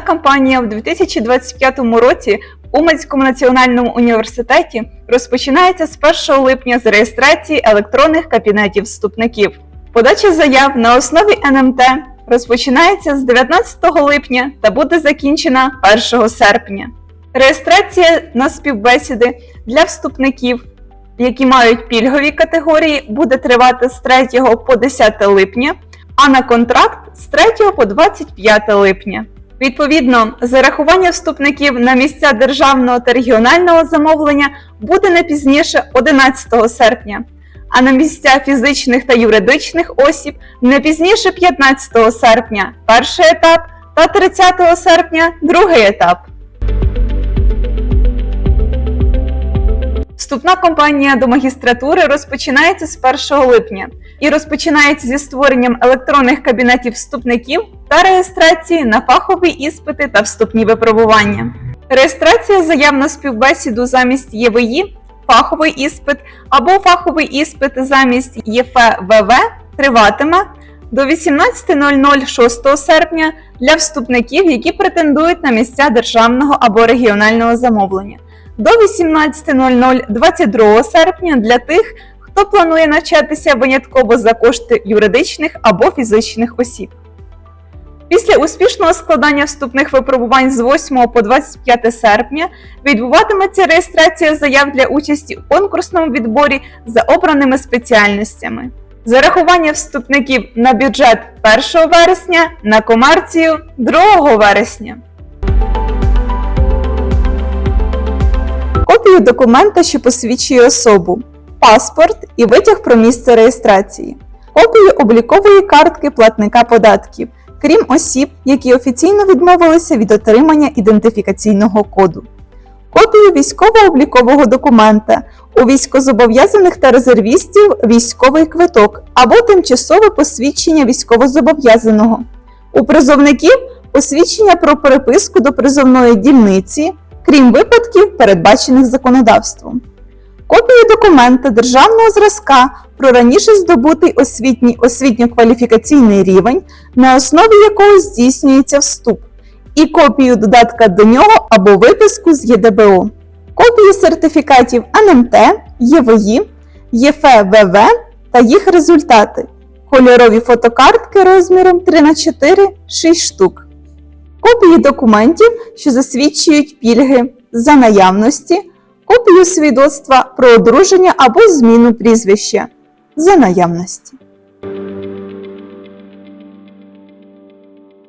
кампанія в 2025 році в Уманському національному університеті розпочинається з 1 липня з реєстрації електронних кабінетів вступників. Подача заяв на основі НМТ розпочинається з 19 липня та буде закінчена 1 серпня. Реєстрація на співбесіди для вступників, які мають пільгові категорії, буде тривати з 3 по 10 липня, а на контракт з 3 по 25 липня. Відповідно, зарахування вступників на місця державного та регіонального замовлення буде не пізніше 11 серпня, а на місця фізичних та юридичних осіб не пізніше 15 серпня перший етап та 30 серпня другий етап. Вступна кампанія до магістратури розпочинається з 1 липня і розпочинається зі створенням електронних кабінетів вступників та реєстрації на фахові іспити та вступні випробування. Реєстрація заяв на співбесіду замість ЄВІ, фаховий іспит або фаховий іспит замість ЄФВВ триватиме до 18.00 6 серпня для вступників, які претендують на місця державного або регіонального замовлення до 18.00 22 серпня для тих, хто планує навчатися винятково за кошти юридичних або фізичних осіб. Після успішного складання вступних випробувань з 8 по 25 серпня відбуватиметься реєстрація заяв для участі у конкурсному відборі за обраними спеціальностями. Зарахування вступників на бюджет 1 вересня, на комерцію 2 вересня. Копію документа, що посвідчує особу, паспорт і витяг про місце реєстрації, копію облікової картки платника податків, крім осіб, які офіційно відмовилися від отримання ідентифікаційного коду, копію військово-облікового документа, у військозобов'язаних та резервістів військовий квиток або тимчасове посвідчення військовозобов'язаного, у призовників посвідчення про переписку до призовної дільниці крім випадків, передбачених законодавством. Копію документа державного зразка про раніше здобутий освітній освітньо-кваліфікаційний рівень, на основі якого здійснюється вступ, і копію додатка до нього або виписку з ЄДБО, копію сертифікатів НМТ, ЄВІ, ЄФВВ та їх результати, кольорові фотокартки розміром 3х4 6 штук. Копії документів, що засвідчують пільги за наявності, копію свідоцтва про одруження або зміну прізвища за наявності.